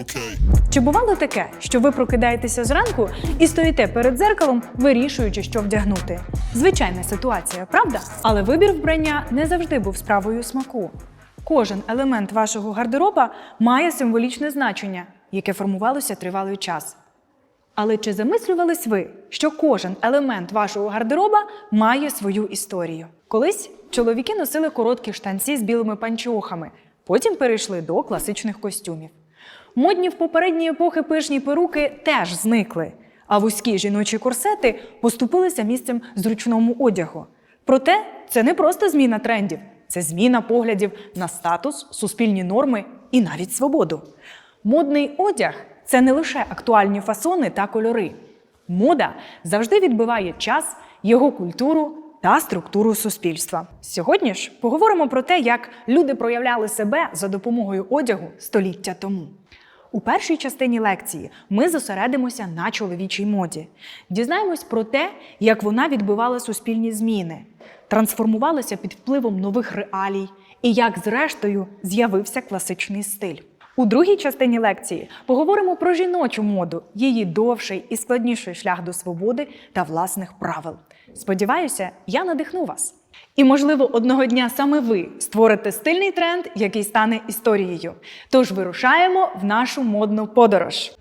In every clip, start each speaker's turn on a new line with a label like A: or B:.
A: Okay.
B: Чи бувало таке, що ви прокидаєтеся зранку і стоїте перед дзеркалом, вирішуючи, що вдягнути? Звичайна ситуація, правда? Але вибір вбрання не завжди був справою смаку. Кожен елемент вашого гардероба має символічне значення, яке формувалося тривалий час. Але чи замислювались ви, що кожен елемент вашого гардероба має свою історію? Колись чоловіки носили короткі штанці з білими панчохами, потім перейшли до класичних костюмів. Модні в попередні епохи пишні перуки теж зникли, а вузькі жіночі корсети поступилися місцем зручному одягу. Проте це не просто зміна трендів, це зміна поглядів на статус, суспільні норми і навіть свободу. Модний одяг це не лише актуальні фасони та кольори. Мода завжди відбиває час, його культуру та структуру суспільства. Сьогодні ж поговоримо про те, як люди проявляли себе за допомогою одягу століття тому. У першій частині лекції ми зосередимося на чоловічій моді. Дізнаємось про те, як вона відбивала суспільні зміни, трансформувалася під впливом нових реалій і як, зрештою, з'явився класичний стиль. У другій частині лекції поговоримо про жіночу моду, її довший і складніший шлях до свободи та власних правил. Сподіваюся, я надихну вас. І, можливо, одного дня саме ви створите стильний тренд, який стане історією. Тож вирушаємо в нашу модну подорож.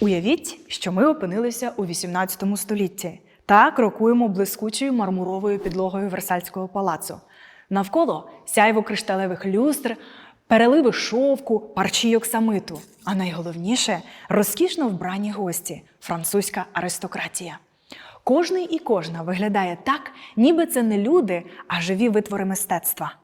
B: Уявіть, що ми опинилися у 18 столітті та крокуємо блискучою мармуровою підлогою Версальського палацу. Навколо сяйво кришталевих люстр, переливи шовку, парчі оксамиту. А найголовніше розкішно вбрані гості французька аристократія. Кожний і кожна виглядає так, ніби це не люди, а живі витвори мистецтва.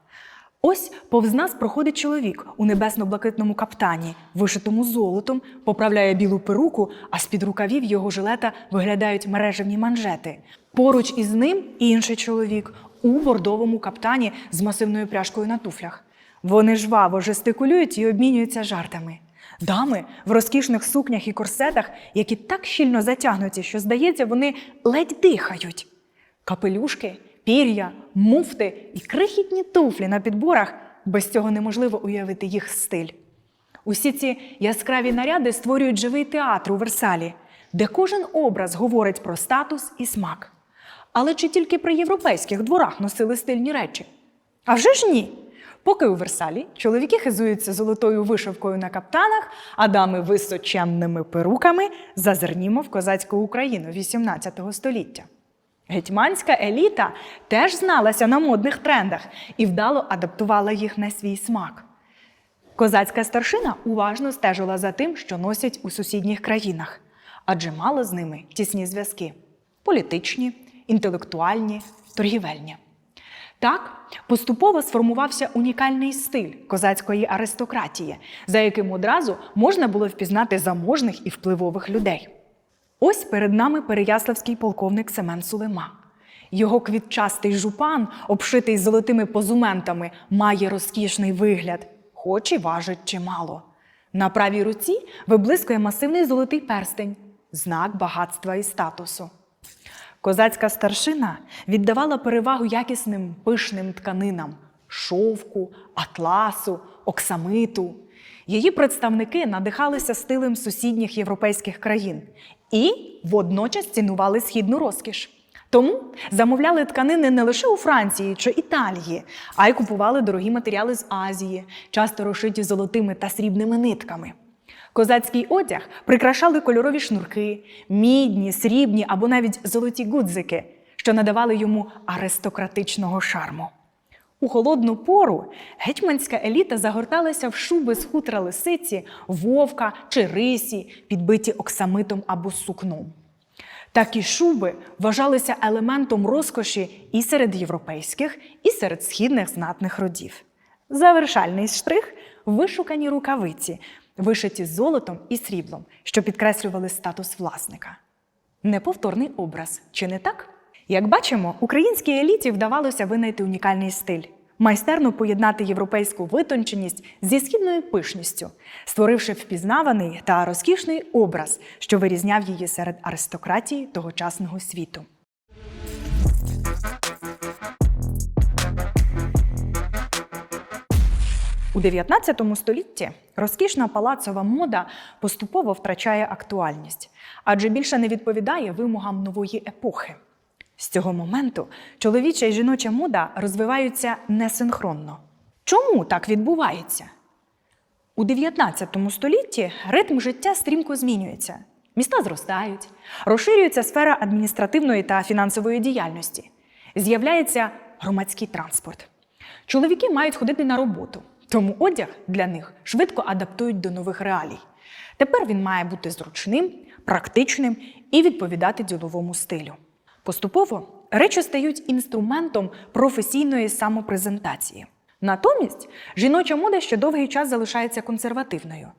B: Ось повз нас проходить чоловік у небесно-блакитному каптані, вишитому золотом, поправляє білу перуку, а з-під рукавів його жилета виглядають мережевні манжети. Поруч із ним інший чоловік у бордовому каптані з масивною пряжкою на туфлях. Вони жваво жестикулюють і обмінюються жартами. Дами в розкішних сукнях і корсетах, які так щільно затягнуті, що, здається, вони ледь дихають. Капелюшки, пір'я, муфти і крихітні туфлі на підборах без цього неможливо уявити їх стиль. Усі ці яскраві наряди створюють живий театр у Версалі, де кожен образ говорить про статус і смак. Але чи тільки при європейських дворах носили стильні речі? А вже ж ні. Поки у Версалі чоловіки хизуються золотою вишивкою на каптанах, а дами височенними перуками, зазирнімо в козацьку Україну XVIII століття. Гетьманська еліта теж зналася на модних трендах і вдало адаптувала їх на свій смак. Козацька старшина уважно стежила за тим, що носять у сусідніх країнах, адже мала з ними тісні зв'язки політичні, інтелектуальні, торгівельні. Так поступово сформувався унікальний стиль козацької аристократії, за яким одразу можна було впізнати заможних і впливових людей. Ось перед нами переяславський полковник Семен Сулема. Його квітчастий жупан, обшитий золотими позументами, має розкішний вигляд, хоч і важить чимало. На правій руці виблискує масивний золотий перстень знак багатства і статусу. Козацька старшина віддавала перевагу якісним пишним тканинам шовку, атласу, оксамиту. Її представники надихалися стилем сусідніх європейських країн і водночас цінували східну розкіш. Тому замовляли тканини не лише у Франції чи Італії, а й купували дорогі матеріали з Азії, часто розшиті золотими та срібними нитками. Козацький одяг прикрашали кольорові шнурки, мідні, срібні або навіть золоті гудзики, що надавали йому аристократичного шарму. У холодну пору гетьманська еліта загорталася в шуби з хутра лисиці, вовка чи рисі, підбиті оксамитом або сукном. Такі шуби вважалися елементом розкоші і серед європейських, і серед східних знатних родів. Завершальний штрих вишукані рукавиці, вишиті золотом і сріблом, що підкреслювали статус власника. Неповторний образ, чи не так? Як бачимо, українській еліті вдавалося винайти унікальний стиль, майстерно поєднати європейську витонченість зі східною пишністю, створивши впізнаваний та розкішний образ, що вирізняв її серед аристократії тогочасного світу. У 19 столітті розкішна палацова мода поступово втрачає актуальність, адже більше не відповідає вимогам нової епохи. З цього моменту чоловіча і жіноча мода розвиваються несинхронно. Чому так відбувається? У 19 столітті ритм життя стрімко змінюється. Міста зростають, розширюється сфера адміністративної та фінансової діяльності. З'являється громадський транспорт. Чоловіки мають ходити на роботу, тому одяг для них швидко адаптують до нових реалій. Тепер він має бути зручним, практичним і відповідати діловому стилю. Поступово речі стають інструментом професійної самопрезентації. Натомість жіноча мода ще довгий час залишається консервативною.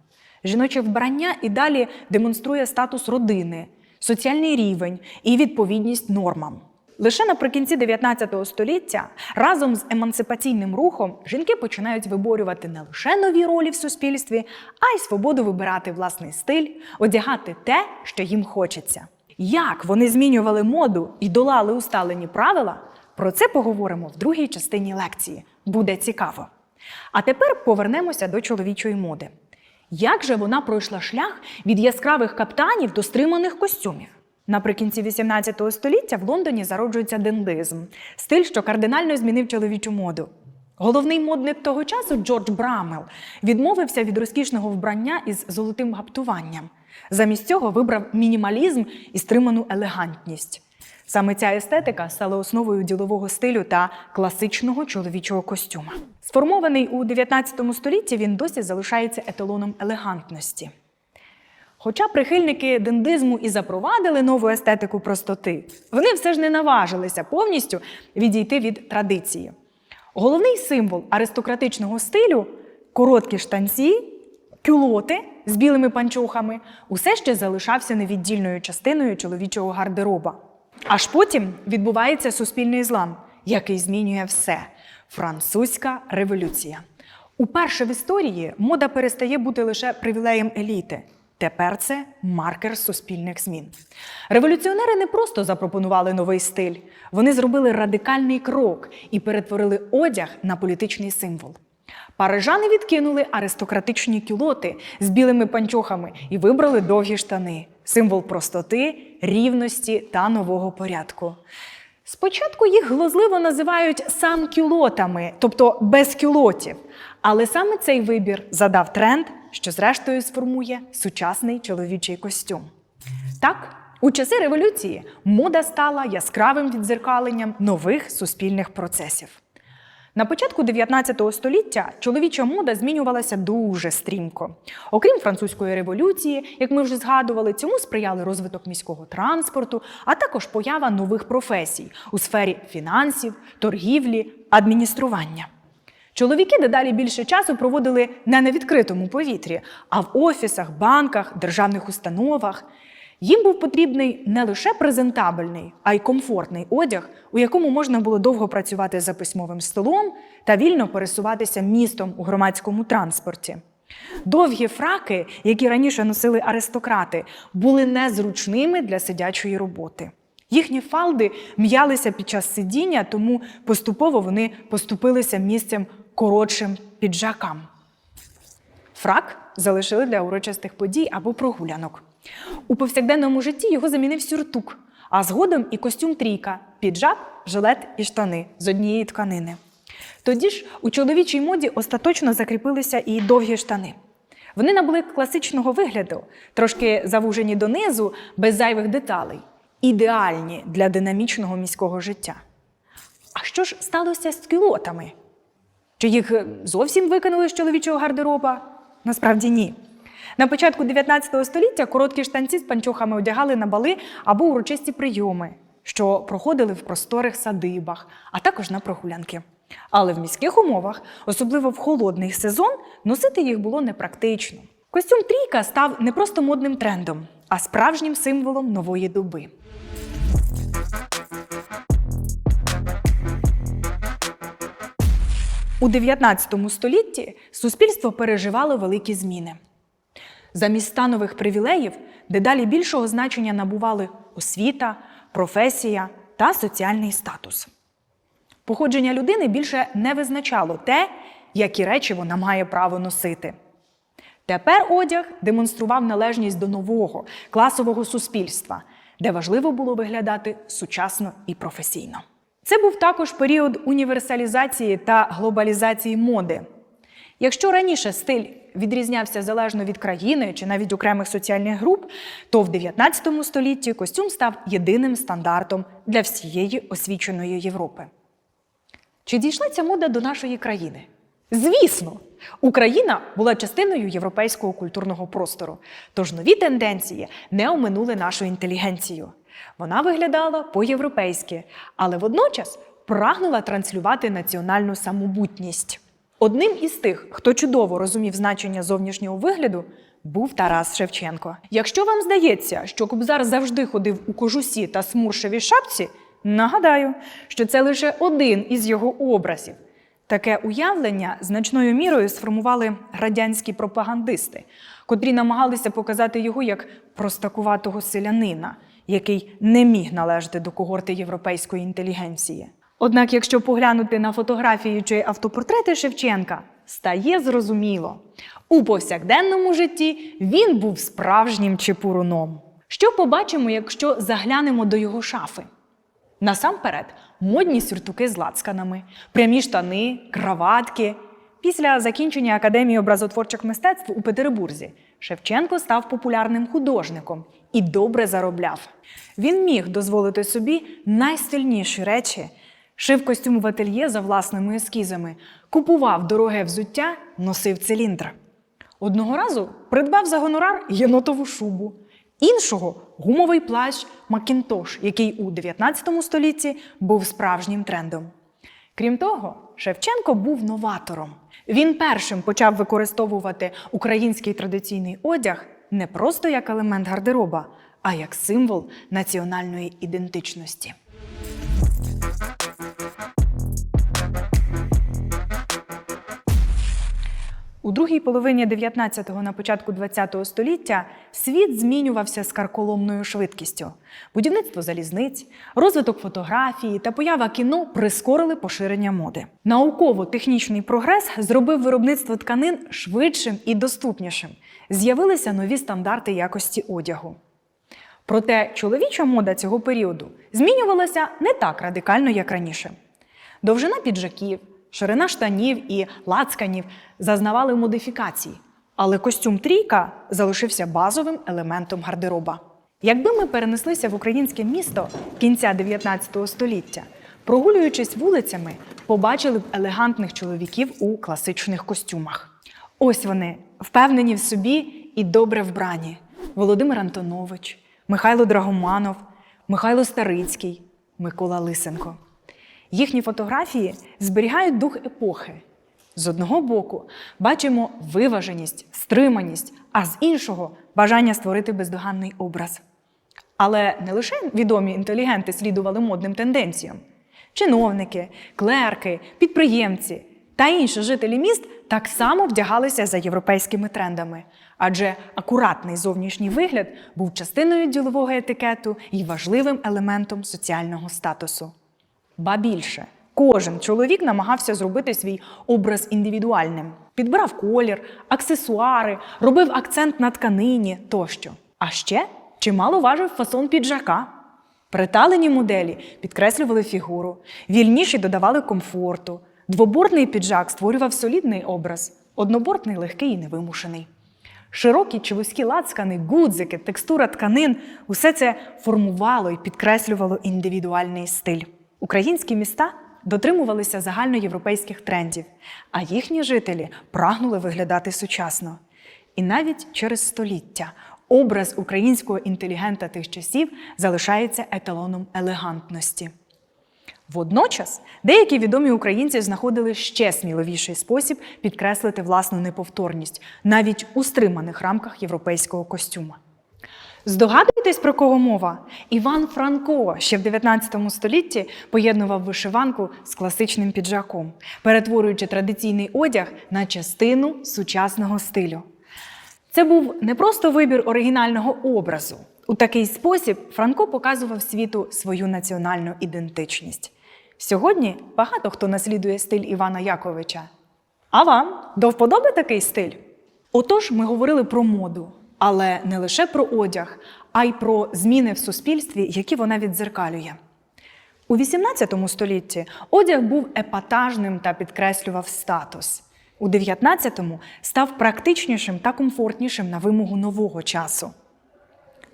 B: Жіноче вбрання і далі демонструє статус родини, соціальний рівень і відповідність нормам. Лише наприкінці 19 століття разом з емансипаційним рухом жінки починають виборювати не лише нові ролі в суспільстві, а й свободу вибирати власний стиль, одягати те, що їм хочеться. Як вони змінювали моду і долали усталені правила? Про це поговоримо в другій частині лекції. Буде цікаво. А тепер повернемося до чоловічої моди. Як же вона пройшла шлях від яскравих каптанів до стриманих костюмів? Наприкінці 18 століття в Лондоні зароджується дендизм стиль, що кардинально змінив чоловічу моду. Головний модник того часу Джордж Брамел відмовився від розкішного вбрання із золотим гаптуванням. Замість цього вибрав мінімалізм і стриману елегантність. Саме ця естетика стала основою ділового стилю та класичного чоловічого костюма. Сформований у 19 столітті, він досі залишається еталоном елегантності. Хоча прихильники дендизму і запровадили нову естетику простоти, вони все ж не наважилися повністю відійти від традиції. Головний символ аристократичного стилю короткі штанці, кюлоти з білими панчохами, усе ще залишався невіддільною частиною чоловічого гардероба. Аж потім відбувається суспільний злам, який змінює все французька революція. Уперше в історії мода перестає бути лише привілеєм еліти. Тепер це маркер суспільних змін. Революціонери не просто запропонували новий стиль, вони зробили радикальний крок і перетворили одяг на політичний символ. Парижани відкинули аристократичні кюлоти з білими панчохами і вибрали довгі штани символ простоти, рівності та нового порядку. Спочатку їх глузливо називають сан-кюлотами, тобто без кюлотів. Але саме цей вибір задав тренд, що зрештою сформує сучасний чоловічий костюм. Так, у часи революції мода стала яскравим відзеркаленням нових суспільних процесів. На початку 19 століття чоловіча мода змінювалася дуже стрімко. Окрім французької революції, як ми вже згадували, цьому сприяли розвиток міського транспорту, а також поява нових професій у сфері фінансів, торгівлі, адміністрування. Чоловіки дедалі більше часу проводили не на відкритому повітрі, а в офісах, банках, державних установах. Їм був потрібний не лише презентабельний, а й комфортний одяг, у якому можна було довго працювати за письмовим столом та вільно пересуватися містом у громадському транспорті. Довгі фраки, які раніше носили аристократи, були незручними для сидячої роботи. Їхні фалди м'ялися під час сидіння, тому поступово вони поступилися місцем коротшим піджакам. Фрак залишили для урочистих подій або прогулянок. У повсякденному житті його замінив сюртук, а згодом і костюм трійка, піджак, жилет і штани з однієї тканини. Тоді ж у чоловічій моді остаточно закріпилися і довгі штани. Вони набули класичного вигляду, трошки завужені донизу, без зайвих деталей, ідеальні для динамічного міського життя. А що ж сталося з кюлотами? Чи їх е, зовсім викинули з чоловічого гардероба? Насправді ні. На початку 19 століття короткі штанці з панчохами одягали на бали або урочисті прийоми, що проходили в просторих садибах, а також на прогулянки. Але в міських умовах, особливо в холодний сезон, носити їх було непрактично. Костюм трійка став не просто модним трендом, а справжнім символом нової доби. У 19 столітті суспільство переживало великі зміни. Замість станових привілеїв дедалі більшого значення набували освіта, професія та соціальний статус. Походження людини більше не визначало те, які речі вона має право носити. Тепер одяг демонстрував належність до нового класового суспільства, де важливо було виглядати сучасно і професійно. Це був також період універсалізації та глобалізації моди. Якщо раніше стиль відрізнявся залежно від країни чи навіть окремих соціальних груп, то в 19 столітті костюм став єдиним стандартом для всієї освіченої Європи. Чи дійшла ця мода до нашої країни? Звісно, Україна була частиною європейського культурного простору, тож нові тенденції не оминули нашу інтелігенцію. Вона виглядала по-європейськи, але водночас прагнула транслювати національну самобутність. Одним із тих, хто чудово розумів значення зовнішнього вигляду, був Тарас Шевченко. Якщо вам здається, що Кобзар завжди ходив у кожусі та смуршевій шапці, нагадаю, що це лише один із його образів. Таке уявлення значною мірою сформували радянські пропагандисти, котрі намагалися показати його як простакуватого селянина, який не міг належати до когорти європейської інтелігенції. Однак, якщо поглянути на фотографії чи автопортрети Шевченка, стає зрозуміло, у повсякденному житті він був справжнім чепуруном. Що побачимо, якщо заглянемо до його шафи? Насамперед, модні сюртуки з лацканами, прямі штани, краватки. Після закінчення Академії образотворчих мистецтв у Петербурзі Шевченко став популярним художником і добре заробляв. Він міг дозволити собі найстильніші речі, шив костюм в ательє за власними ескізами, купував дороге взуття, носив циліндр. Одного разу придбав за гонорар єнотову шубу, іншого гумовий плащ Макінтош, який у 19 столітті був справжнім трендом. Крім того, Шевченко був новатором. Він першим почав використовувати український традиційний одяг не просто як елемент гардероба, а як символ національної ідентичності. У другій половині 19-го на початку 20-го століття світ змінювався з карколомною швидкістю. Будівництво залізниць, розвиток фотографії та поява кіно прискорили поширення моди. Науково-технічний прогрес зробив виробництво тканин швидшим і доступнішим. З'явилися нові стандарти якості одягу. Проте чоловіча мода цього періоду змінювалася не так радикально, як раніше. Довжина піджаків, ширина штанів і лацканів зазнавали модифікацій, але костюм трійка залишився базовим елементом гардероба. Якби ми перенеслися в українське місто кінця 19 століття, прогулюючись вулицями, побачили б елегантних чоловіків у класичних костюмах. Ось вони, впевнені в собі і добре вбрані: Володимир Антонович, Михайло Драгоманов, Михайло Старицький, Микола Лисенко. Їхні фотографії зберігають дух епохи. З одного боку бачимо виваженість, стриманість, а з іншого бажання створити бездоганний образ. Але не лише відомі інтелігенти слідували модним тенденціям. Чиновники, клерки, підприємці та інші жителі міст так само вдягалися за європейськими трендами, адже акуратний зовнішній вигляд був частиною ділового етикету і важливим елементом соціального статусу. Ба більше, кожен чоловік намагався зробити свій образ індивідуальним, підбирав колір, аксесуари, робив акцент на тканині тощо. А ще чимало важив фасон піджака. Приталені моделі підкреслювали фігуру, вільніші додавали комфорту. Двобортний піджак створював солідний образ, однобортний легкий і невимушений. Широкі чи вузькі лацкани, гудзики, текстура тканин усе це формувало і підкреслювало індивідуальний стиль. Українські міста дотримувалися загальноєвропейських трендів, а їхні жителі прагнули виглядати сучасно. І навіть через століття образ українського інтелігента тих часів залишається еталоном елегантності. Водночас деякі відомі українці знаходили ще сміливіший спосіб підкреслити власну неповторність навіть у стриманих рамках європейського костюма. Здогадуєтесь, про кого мова? Іван Франко ще в 19 столітті поєднував вишиванку з класичним піджаком, перетворюючи традиційний одяг на частину сучасного стилю. Це був не просто вибір оригінального образу. У такий спосіб Франко показував світу свою національну ідентичність. Сьогодні багато хто наслідує стиль Івана Яковича. А вам до вподоби такий стиль? Отож, ми говорили про моду, але не лише про одяг, а й про зміни в суспільстві, які вона віддзеркалює. У XVIII столітті одяг був епатажним та підкреслював статус. У XIX став практичнішим та комфортнішим на вимогу нового часу.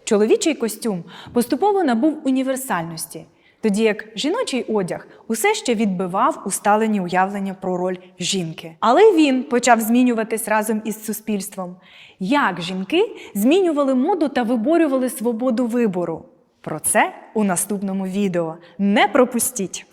B: Чоловічий костюм поступово набув універсальності, тоді як жіночий одяг усе ще відбивав усталені уявлення про роль жінки. Але він почав змінюватись разом із суспільством. Як жінки змінювали моду та виборювали свободу вибору? Про це у наступному відео. Не пропустіть!